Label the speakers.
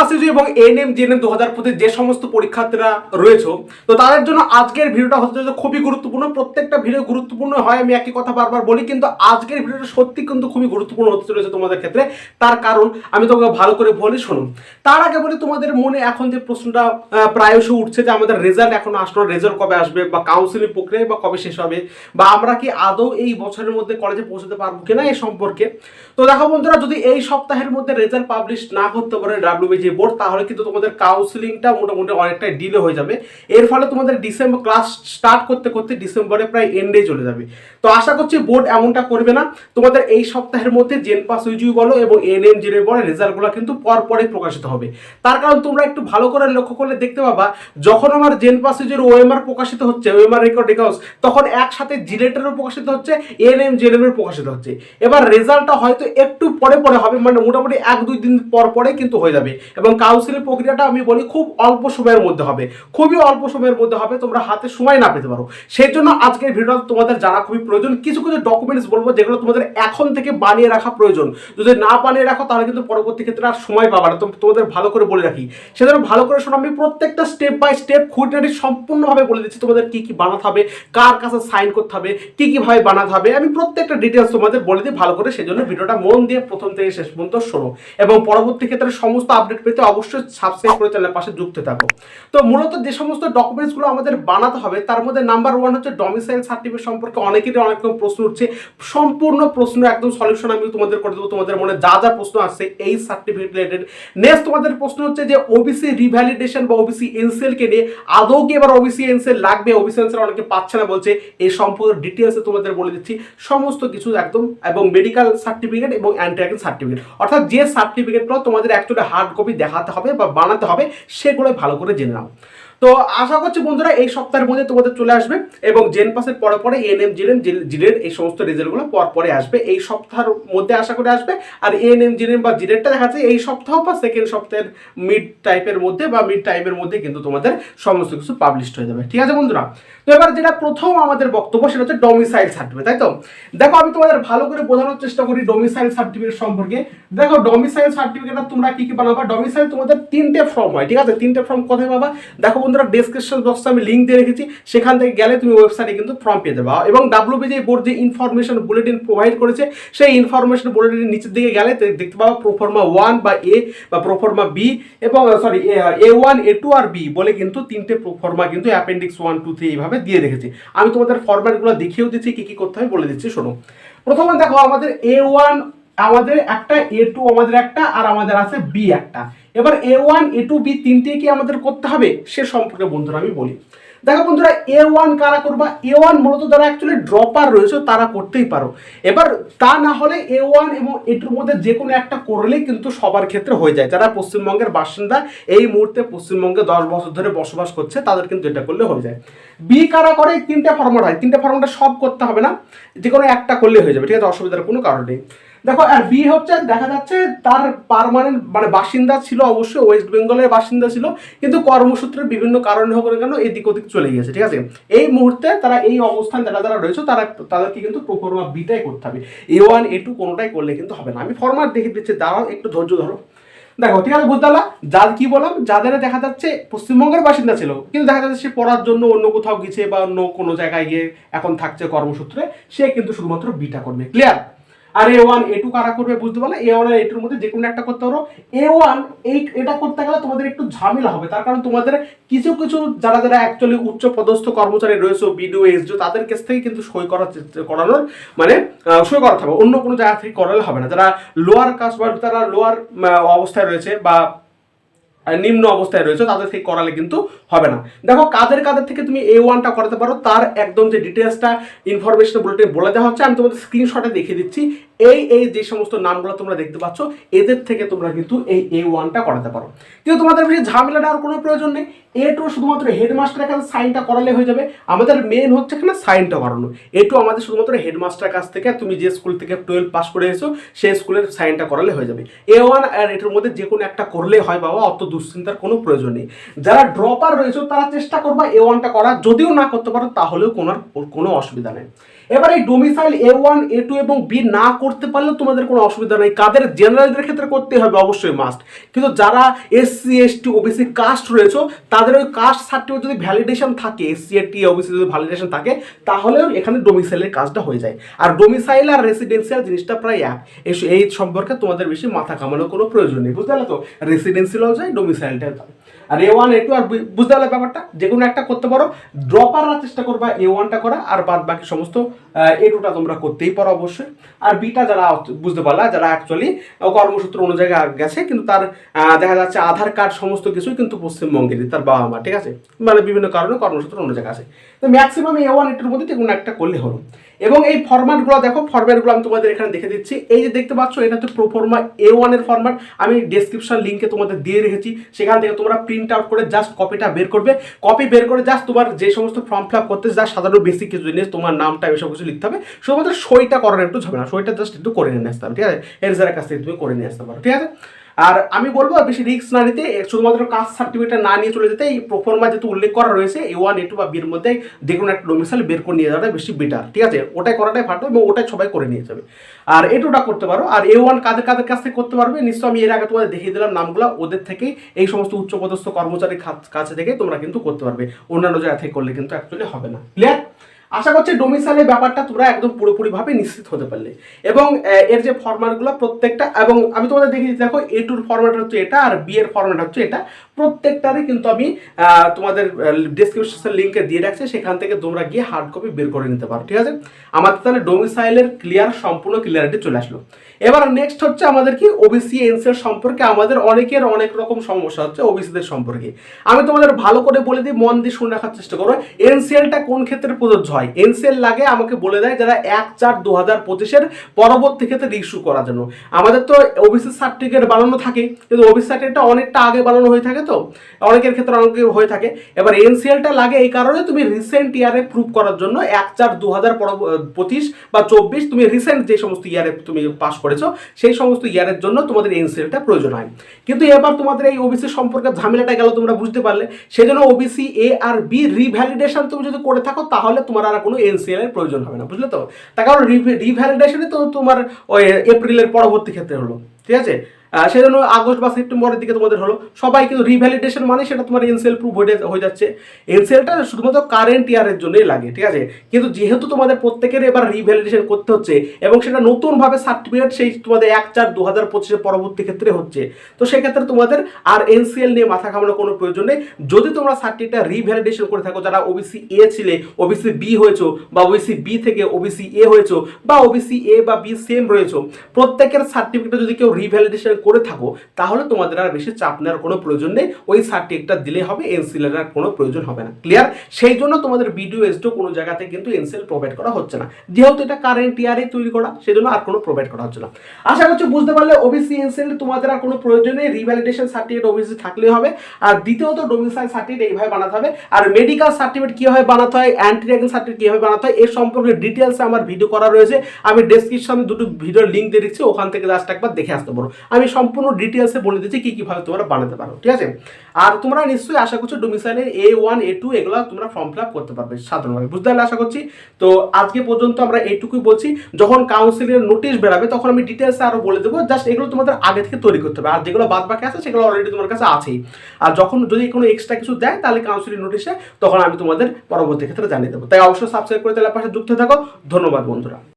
Speaker 1: পাসিজি এবং NM, GNM দু হাজার পঁচিশ যে সমস্ত পরীক্ষার্থীরা রয়েছে, তো তাদের জন্য আজকের ভিডিওটা হতে চলেছে খুবই গুরুত্বপূর্ণ। প্রত্যেকটা ভিডিও গুরুত্বপূর্ণ হয়, আমি একই কথা বারবার বলি, কিন্তু আজকের ভিডিওটা সত্যি কিন্তু খুবই গুরুত্বপূর্ণ হতে চলেছে তোমাদের ক্ষেত্রে। তার কারণ আমি তোমাকে ভালো করে বলি শুনুন তার আগে বলি, তোমাদের মনে এখন যে প্রশ্নটা প্রায়শই উঠছে যে আমাদের রেজাল্ট এখন আসলো রেজাল্ট কবে আসবে বা কাউন্সিলিং প্রক্রিয়া বা কবে শেষ হবে, বা আমরা কি আদৌ এই বছরের মধ্যে কলেজে পৌঁছতে পারব কিনা এই সম্পর্কে। তো দেখো বন্ধুরা, যদি এই সপ্তাহের মধ্যে রেজাল্ট পাবলিশ না করতে পারে ডাব্লিউবিজি বোর্ড তাহলে কিন্তু তোমাদের কাউন্সিলিংটা মোটামুটি অনেকটাই ডিলে হয়ে যাবে। এর ফলে তোমাদের ডিসেম্বর ক্লাস স্টার্ট করতে করতে ডিসেম্বরে প্রায় এন্ডে চলে যাবে। তো আশা করছি বোর্ড এমনটা করবে না। তোমাদের এই সপ্তাহের মধ্যে জেন পাস ইউজিউ বলো এবং এন এম জেনে বলো রেজাল্টগুলো কিন্তু পরপরই প্রকাশিত হবে। তার কারণ তোমরা একটু ভালো করে লক্ষ্য করলে দেখতে পাবা, যখন আমার জেন পাস ইউজির ওএমআর প্রকাশিত হচ্ছে ওএমআর রেকর্ড রেকর্ডস তখন একসাথে জিলেটেরও প্রকাশিত হচ্ছে এন এম জেএনএম এর প্রকাশিত হচ্ছে। এবার রেজাল্টটা হয়তো একটু পরে পরে হবে মানে মোটামুটি এক দুই দিন পর পরে কিন্তু হয়ে যাবে। এবং কাউন্সিলের প্রক্রিয়াটা আমি বলি খুব অল্প সময়ের মধ্যে হবে। খুবই অল্প সময়ের মধ্যে হবে, তোমরা হাতে সময় না পেতে পারো। সেই জন্য আজকের ভিডিও তোমাদের জানা খুবই প্রয়োজন। কিছু কিছু ডকুমেন্টস বলব যেগুলো তোমাদের এখন থেকে বানিয়ে রাখা প্রয়োজন। যদি না বানিয়ে রাখো, তাহলে কিন্তু পরবর্তী ক্ষেত্রে আর সময় পাবা না। তোমাদের ভালো করে বলে রাখি। সেজন্য ভালো করে শোনো, আমি প্রত্যেকটা স্টেপ বাই স্টেপ খুঁটিনাটি সম্পূর্ণভাবে বলে দিচ্ছি। তোমাদের কি কি বানাতে হবে, কার কাছে সাইন করতে হবে, কি কি ভাবে বানাতে হবে, আমি প্রত্যেকটা ডিটেলস তোমাদের বলে দিই ভালো করে। সেজন্য ভিডিওটা মন দিয়ে প্রথম থেকে শেষ পর্যন্ত শোনো। এবং পরবর্তী ক্ষেত্রে সমস্ত আপডেট পেতে অবশ্যই সাবস্ক্রাইব করে চ্যানেলের পাশে যুক্ত থাকো। তো মূলত যে সমস্ত ডকুমেন্টসগুলো আমাদের বানাতে হবে, তার মধ্যে নাম্বার ওয়ান হচ্ছে ডমিসাইল সার্টিফিকেট সম্পর্কে অনেকেরই অনেক রকম প্রশ্ন উঠছে। সম্পূর্ণ প্রশ্ন একদম সলিউশন আমি তোমাদের করে দেবো, তোমাদের মনে যা যা প্রশ্ন আসছে এই সার্টিফিকেট রিলেটেড নেক্সট তোমাদের প্রশ্ন হচ্ছে যে ওবিসি রিভ্যালিডেশন বা ওবিসি এনসেলকে নিয়ে আদৌ কি এবার ওবিসি এনসেল লাগবে? ওবিসি এনসেল অনেকে পাচ্ছে না বলছে এই সম্পূর্ণ ডিটেলসে তোমাদের বলে দিচ্ছি। সমস্ত কিছু একদম, এবং মেডিকেল সার্টিফিকেট এবং অ্যান্টি সার্টিফিকেট অর্থাৎ যে সার্টিফিকেটগুলো তোমাদের অ্যাকচুয়ালি হার্ড কপি দেখাতে হবে বা বানাতে হবে সেগুলো ভালো করে জেনে নাও। তো আশা করছি বন্ধুরা, এই সপ্তাহের মধ্যে তোমাদের চলে আসবে এবং জেন পাসের পরে পরে এএনএম জিএনএম জিলের এই সমস্ত রেজাল্টগুলো পর পরে আসবে। এই সপ্তাহের মধ্যে আশা করে আসবে। আর এএনএম জিএনএম বা জিলেটটা দেখা যাচ্ছে এই সপ্তাহ বা সেকেন্ড সপ্তাহের মিড টাইপের মধ্যে বা মিড টাইমের মধ্যে কিন্তু তোমাদের সমস্ত কিছু পাবলিশড হয়ে যাবে। ঠিক আছে বন্ধুরা? তো এবার যেটা প্রথম আমাদের বক্তব্য সেটা হচ্ছে ডমিসাইল সার্টিফিকেট তাই তো? দেখো, আমি তোমাদের ভালো করে বোঝানোর চেষ্টা করি ডমিসাইল সার্টিফিকেট সম্পর্কে। দেখো ডমিসাইল সার্টিফিকেটটা তোমরা কি কি বানাবা? ডমিসাইল তোমাদের তিনটে ফর্ম হয়, ঠিক আছে? তিনটে ফর্ম কোথায় পাবা? দেখো বন্ধুরা ডেসক্রিপশন বক্সে আমি লিঙ্ক দিয়ে রেখেছি। সেখান থেকে গেলে তুমি ওয়েবসাইটে কিন্তু ফর্ম পেয়ে যাবে। এবং ডাব্লিউবিজি বোর্ড যে ইনফরমেশন বুলেটিন প্রোভাইড করেছে, সেই ইনফরমেশন বুলেটিনের নিচের দিকে গেলে দেখতে পাবো প্রোফর্মা ওয়ান বা এ বা প্রোফর্মা বি এবং sorry A one A two R B বলে কিন্তু তিনটে প্রোফর্মা কিন্তু অ্যাপেন্ডিক্স ওয়ান টু থ্রি এইভাবে দিয়ে রেখেছি। আমি তোমাদের ফরম্যাটগুলো দেখিয়েও দিচ্ছি, কী কী করতে হবে বলে দিচ্ছি, শোনো। প্রথমে দেখো, আমাদের এ ওয়ান আমাদের একটা এ টু আমাদের একটা, আর আমাদের আছে বি একটা। এবার A one A two B তিনটে কি আমাদের করতে হবে? সে সম্পর্কে বন্ধুরা আমি বলি। দেখো বন্ধুরা এ ওয়ান কারা করবা? এ ওয়ান মূলত যারা অ্যাকচুয়ালি ড্রপার রয়েছে, তারা করতেই পারো। এবার তা না হলে এ ওয়ান এবং এ টুর মধ্যে যে কোনো একটা করলেই কিন্তু সবার ক্ষেত্রে হয়ে যায়। যারা পশ্চিমবঙ্গের বাসিন্দা, এই মুহূর্তে পশ্চিমবঙ্গে দশ বছর ধরে বসবাস করছে, তাদের কিন্তু এটা করলে হয়ে যায়। বি কারা করে? তিনটে ফর্মেট হয় তিনটে ফর্মেটে সব করতে হবে না। যে কোনো একটা করলে হয়ে যাবে, ঠিক আছে? অসুবিধার কোনো কারণ নেই। দেখো, আর বি হচ্ছে, দেখা যাচ্ছে তার পারমানেন্ট মানে বাসিন্দা ছিল অবশ্যই ওয়েস্ট বেঙ্গলের বাসিন্দা ছিল, কিন্তু কর্মসূত্রে বিভিন্ন কারণে হোক কেন এদিক ওদিক চলে গিয়েছে, ঠিক আছে? এই মুহূর্তে তারা এই অবস্থান, যারা যারা রয়েছে, তারা তাদেরকে কিন্তু প্রোফর্মা বিটাই করতে হবে। এ ওয়ান এ টু কোনোটাই করলে কিন্তু হবে না। আমি ফরম্যাট দেখে দিচ্ছি, দাঁড়াও, একটু ধৈর্য ধরো। দেখো, ঠিক আছে, বুঝতে যার কি বললাম, যাদের দেখা যাচ্ছে পশ্চিমবঙ্গের বাসিন্দা ছিল, কিন্তু দেখা যাচ্ছে সে পড়ার জন্য অন্য কোথাও গেছে বা অন্য কোনো জায়গায় গিয়ে এখন থাকছে কর্মসূত্রে, সে কিন্তু শুধুমাত্র বিটা করবে। ক্লিয়ার আর এ ওয়ান এ টু কারা করবে বুঝতে পারলে? এ ওয়ান আর এ টুর মধ্যে যে কোনো একটা করতে পারো। এ ওয়ান এই, এটা করতে গেলে তোমাদের একটু ঝামেলা হবে। তার কারণ তোমাদের কিছু কিছু যারা যারা অ্যাকচুয়ালি উচ্চ পদস্থ কর্মচারী রয়েছে বিডিও এসডিও তাদের কাছ থেকে কিন্তু সই করার করানোর মানে সই করাতে হবে। অন্য কোনো জায়গা থেকে করালে হবে না। যারা লোয়ার কাস্ট বা যারা লোয়ার অবস্থায় রয়েছে বা নিম্ন অবস্থায় রয়েছে, তাদের থেকে করালে কিন্তু হবে না। দেখো, কাদের কাদের থেকে তুমি এ ওয়ানটা করাতে পারো, তার একদম যে ডিটেলসটা ইনফরমেশন বুলেটিন বলে দেওয়া হচ্ছে, আমি তোমাদের স্ক্রিনশটে দেখিয়ে দিচ্ছি। এই এই যে সমস্ত নামগুলো তোমরা দেখতে পাচ্ছ, এদের থেকে তোমরা কিন্তু এই এ ওয়ানটা করাতে পারো। কিন্তু তোমাদের বেশি ঝামেলা নেওয়ার কোনো প্রয়োজন নেই। এ টু শুধুমাত্র হেডমাস্টারের কাছে সাইনটা করালে হয়ে যাবে। আমাদের মেন হচ্ছে এখানে সাইনটা করানো। এ টু আমাদের শুধুমাত্র হেডমাস্টারের কাছ থেকে, তুমি যে স্কুল থেকে টুয়েলভ পাস করে এসো সেই স্কুলের সাইনটা করালে হয়ে যাবে। এ ওয়ান আর এটার মধ্যে যে কোনো একটা করলে হয় বাবা, অত দুশ্চিন্তার কোনো প্রয়োজন নেই। যারা ড্রপার রয়েছে, তারা চেষ্টা করবা এ ওয়ানটা করা যদিও না করতে পারো, তাহলেও কোনো কোনো অসুবিধা নেই। এবার এই domicile A one A two এবং বি না করতে পারলে তোমাদের কোনো অসুবিধা নেই। কাদের জেনারেলদের ক্ষেত্রে করতে হবে অবশ্যই মাস্ট কিন্তু যারা এসসি এসটি ওবিসি কাস্ট রয়েছে, তাদের ওই কাস্ট সার্টিফিকেট যদি ভ্যালিডেশন থাকে এসসি এটি ওবিসি যদি ভ্যালিডেশন থাকে, তাহলেও এখানে ডোমিসাইলের কাজটা হয়ে যায়। আর ডোমিসাইল আর রেসিডেন্সিয়াল জিনিসটা প্রায় এক। এই- সম্পর্কে তোমাদের বেশি মাথা কামানোর কোনো প্রয়োজন নেই। বুঝতে পারলে তো? রেসিডেন্সিয়ালও যায় ডোমিসাইলটাও যায় আর এ ওয়ান এ টু আর বুঝতে পারলে ব্যাপারটা? যে কোনো একটা করতে পারো। ড্রপার চেষ্টা করবা এ ওয়ানটা করা, আর বাদ বাকি সমস্ত এ টুটা তোমরা করতেই পারো অবশ্যই। আর বিটা যারা বুঝতে পারলা, যারা অ্যাকচুয়ালি কর্মসূত্র অন্য জায়গায় গেছে, কিন্তু তার দেখা যাচ্ছে আধার কার্ড সমস্ত কিছুই কিন্তু পশ্চিমবঙ্গেরই, তার বাবা মা, ঠিক আছে? মানে বিভিন্ন কারণে কর্মসূত্র অন্য জায়গায় আছে। তো ম্যাক্সিমাম এ ওয়ান এটুর মধ্যে যে কোনো একটা করলে হলো। এবং এই ফরম্যাটগুলো দেখো ফরম্যাটগুলো আমি তোমাদের এখানে দেখে দিচ্ছি। এই যে দেখতে পাচ্ছ, এটা হচ্ছে প্রোফর্মা এ ওয়ানের ফরম্যাট আমি ডেসক্রিপশন লিঙ্কে তোমাদের দিয়ে রেখেছি। সেখান থেকে তোমরা প্রিন্ট আউট করে জাস্ট কপিটা বের করবে। কপি বের করে জাস্ট তোমার যে সমস্ত ফর্ম ফিল আপ করতে যা সাধারণ বেসিক কিছু জিনিস, তোমার নামটা, এসব কিছু লিখতে হবে। শুধুমাত্র সইটা করার একটু ঝামেলা, সইটা জাস্ট একটু করে নিয়ে আসতে হবে, ঠিক আছে? এর কাছ থেকে তুমি করে নিয়ে আসতে পারো, ঠিক আছে? আর আমি বলব, আর বেশি রিস্ক না নিতে শুধুমাত্র কাস্ট সার্টিফিকেটটা না নিয়ে চলে যেতে, এই প্রোফর্মা যেহেতু উল্লেখ করা রয়েছে, এ ওয়ান এ টু বা বির মধ্যে যে কোনো একটা ডোমিসাইল বের করে নিয়ে যাওয়াটা বেশি বেটার ঠিক আছে? ওটাই করাটাই ভালো এবং ওটাই সবাই করে নিয়ে যাবে। আর এ টুটা করতে পারো, আর এ ওয়ান কাদের কাদের কাছ থেকে করতে পারবে নিশ্চয় আমি এর আগে তোমাদের দেখিয়ে দিলাম নামগুলো, ওদের থেকেই এই সমস্ত উচ্চপদস্থ কর্মচারীর কাছ- কাছে থেকে তোমরা কিন্তু করতে পারবে। অন্যান্য জায়গা থেকে করলে কিন্তু অ্যাকচুয়ালি হবে না। ক্লিয়ার আশা করছি ডোমিসাইলের ব্যাপারটা তোমরা একদম পুরোপুরিভাবে নিশ্চিত হতে পারলে। এবং এর যে ফরম্যাটগুলো প্রত্যেকটা, এবং আমি তোমাদের দেখিয়ে দিচ্ছি, দেখো এ টুর ফরম্যাট হচ্ছে এটা আর বি এর ফরম্যাট হচ্ছে এটা। প্রত্যেকটারই কিন্তু আমি তোমাদের ডিসক্রিপশন লিঙ্কে দিয়ে রাখছি, সেখান থেকে তোমরা গিয়ে হার্ড কপি বের করে নিতে পারো, ঠিক আছে? আমাদের তাহলে ডোমিসাইলের ক্লিয়ার সম্পূর্ণ ক্লিয়ারিটি চলে আসলো। এবার নেক্সট হচ্ছে আমাদের কি? ওবিসি এনসিএল সম্পর্কে, আমাদের অনেকের অনেক রকম সমস্যা হচ্ছে ওবিসিদের সম্পর্কে। আমি তোমাদের ভালো করে বলে দিই, মন দিয়ে শুনে রাখার চেষ্টা করো এনসিএলটা কোন ক্ষেত্রে প্রযোজ্য হয়? এনসিএল লাগে, আমাকে বলে দেয় যারা এক চার দু হাজার পঁচিশের পরবর্তী ক্ষেত্রে ইস্যু করার জন্য। আমাদের তো ওবিসি সার্টিফিকেট বানানো থাকে, কিন্তু ওবিসি সার্টিফিকেটটা অনেকটা আগে বানানো হয়ে থাকে তো। অনেকের ক্ষেত্রে অনেক হয়ে থাকে। এবার এনসিএলটা লাগে এই কারণে তুমি রিসেন্ট ইয়ারে প্রুভ করার জন্য এক চার দু হাজার পঁচিশ বা চব্বিশ তুমি রিসেন্ট যে সমস্ত ইয়ারে তুমি পাস করেছ, সেই সমস্ত ইয়ারের জন্য তোমাদের এনসিএলটা প্রয়োজন হয়। কিন্তু এবার তোমাদের এই ওবিসি সম্পর্কে ঝামেলাটা গেল, তোমরা বুঝতে পারলে। সেজন্য ওবিসি এ আর বি রিভ্যালিডেশন তুমি যদি করে থাকো, তাহলে তোমার আর কোনো এনসিএল এর প্রয়োজন হবে না, বুঝলে তো? তার কারণ রিভ্যালিডেশনে তো তোমার ওই এপ্রিলের পরবর্তী ক্ষেত্রে হলো, ঠিক আছে? আহ, সেজন্য আগস্ট বা সেপ্টেম্বরের দিকে তোমাদের হলো। সবাই কিন্তু রিভ্যালিডেশন মানে সেটা তোমার এনসিএল প্রুভ হয়ে যাচ্ছে। এনসিএলটা শুধুমাত্র কারেন্ট ইয়ারের জন্যই লাগে ঠিক আছে? কিন্তু যেহেতু তোমাদের প্রত্যেকের এবার রিভ্যালিডেশন করতে হচ্ছে এবং সেটা নতুনভাবে সার্টিফিকেট সেই তোমাদের এক চার দু হাজার পঁচিশের পরবর্তী ক্ষেত্রে হচ্ছে তো সেক্ষেত্রে তোমাদের আর এনসিএল নিয়ে মাথা ঘামানোর কোনো প্রয়োজন নেই। যদি তোমরা সার্টিফিকেটটা রিভ্যালিডেশন করে থাকো যারা ওবিসি এ ছিলে ওবিসি বি হয়েছো বা ওবিসি বি থেকে ওবিসি এ হয়েছো বা ওবিসি এ বা বি সেম রয়েছো প্রত্যেকের সার্টিফিকেট যদি কেউ রিভ্যালিডেশন করে থাকো, তাহলে তোমাদের আর বেশি চাপ নেওয়ার কোনো প্রয়োজন নেই। ওই সার্টিফিকেটটা দিলে হবে এনসিএল আর কোনো প্রয়োজন হবে না। ক্লিয়ার সেই জন্য তোমাদের ভিডিও এসডিও কোনো জায়গাতে কিন্তু এনসিএল প্রোভাইড করা হচ্ছে না। যেহেতু এটা কারেন্ট ইয়ারে তৈরি করা সেই জন্য আর কোনো প্রোভাইড করা হচ্ছে না। আশা করছি বুঝতে পারলে ওবিসি এনসিএল তোমাদের আর কোনো প্রয়োজন নেই। রিভ্যালিডেশন সার্টিফিকেট ওবিসি থাকলেই হবে। আর দ্বিতীয়ত ডোমিসাইল সার্টিফিকেট এইভাবে বানাতে হবে। আর মেডিকেল সার্টিফিকেট কীভাবে বানাতে হয় অ্যান্টি র্যাগিং সার্টিফিকেট কীভাবে বানাতে হয় এর সম্পর্কে ডিটেলসে আমার ভিডিও করা রয়েছে। আমি ডেসক্রিপশনে দুটো ভিডিওর লিঙ্ক দিয়ে দিচ্ছি, ওখান থেকে জাস্ট একবার দেখে আসতে পারো। আমি সম্পূর্ণ ডিটেলসে বলে দিচ্ছি কী কীভাবে তোমরা বানাতে পারো, ঠিক আছে? আর তোমরা নিশ্চয়ই আশা করছ ডোমিসাইলের এ ওয়ান এ টু এগুলো তোমরা ফর্ম ফিল আপ করতে পারবে সাধারণভাবে, বুঝতে পারলে আশা করছি? তো আজকে পর্যন্ত আমরা এইটুকুই বলছি, যখন কাউন্সিলের নোটিশ বেরাবে তখন আমি ডিটেলসে আরও বলে দেবো জাস্ট এগুলো তোমাদের আগে থেকে তৈরি করতে হবে, আর যেগুলো বাদ বাকি আছে সেগুলো অলরেডি তোমার কাছে আছেই। আর যখন যদি কোনো এক্সট্রা কিছু দেয় তাহলে কাউন্সিলের নোটিশে তখন আমি তোমাদের পরবর্তী ক্ষেত্রে জানিয়ে দেবো। তাই অবশ্যই সাবস্ক্রাইব করে তাহলে পাশে যুক্ত থাকো। ধন্যবাদ বন্ধুরা।